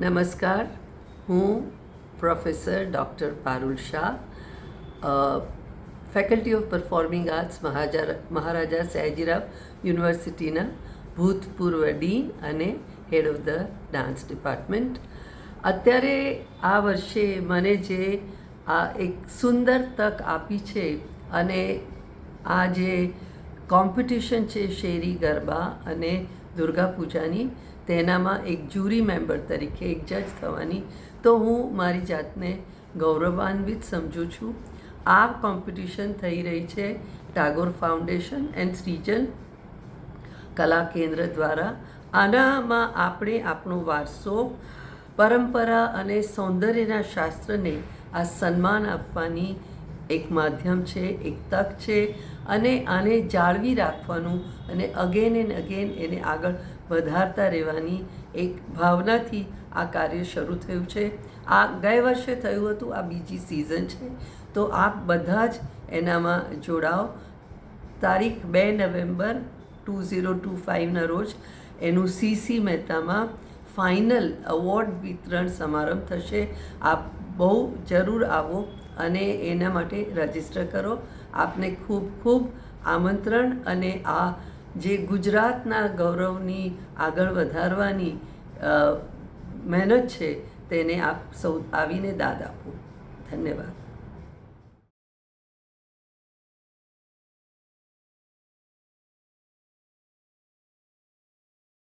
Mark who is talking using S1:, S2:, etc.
S1: નમસ્કાર. હું professor doctor Parul Shah faculty of performing arts Maharaja Sayajirao યુનિવર્સિટીના ભૂતપૂર્વ ડીન અને head of the dance department. અત્યારે આ વર્ષે મને જે આ એક સુંદર તક આપી છે અને આ જે કોમ્પિટિશન છે શેરી, ગરબા અને દુર્ગા પૂજાની. તેનામાં એક જ્યુરી મેમ્બર તરીકે એક જજ થવાની. તો હું મારી જાતને ગૌરવાન્વિત સમજું છું. આ કોમ્પિટિશન થઈ રહી છે ટાગોર ફાઉન્ડેશન એન્ડ સ્રીજન કલા કેન્દ્ર દ્વારા. આનામાં આપણે આપણો વારસો, પરંપરા અને સૌંદર્યના શાસ્ત્રને આ સન્માન આપવાની એક માધ્યમ છે, એક તક છે અને આને જાળવી રાખવાનું અને અગેન એન્ડ અગેન એને આગળ વધારતા રહેવાની એક ભાવનાથી આ કાર્ય શરૂ થયું છે. આ ગયા વર્ષે થયું હતું, આ બીજી સિઝન છે. તો આપ બધા જ એનામાં જોડાઓ. તારીખ બે નવેમ્બર ટુ ઝીરો ટુ ફાઇવના રોજ એનું સીસી મહેતામાં ફાઇનલ અવોર્ડ વિતરણ સમારંભ થશે. આપ બહુ જરૂર આવો અને એના માટે રજિસ્ટર કરો. આપને ખૂબ ખૂબ આમંત્રણ અને આ જે ગુજરાતના ગૌરવની આગળ વધારવાની મહેનત છે, તેને આપ સૌ આવીને દાદ આપો. ધન્યવાદ.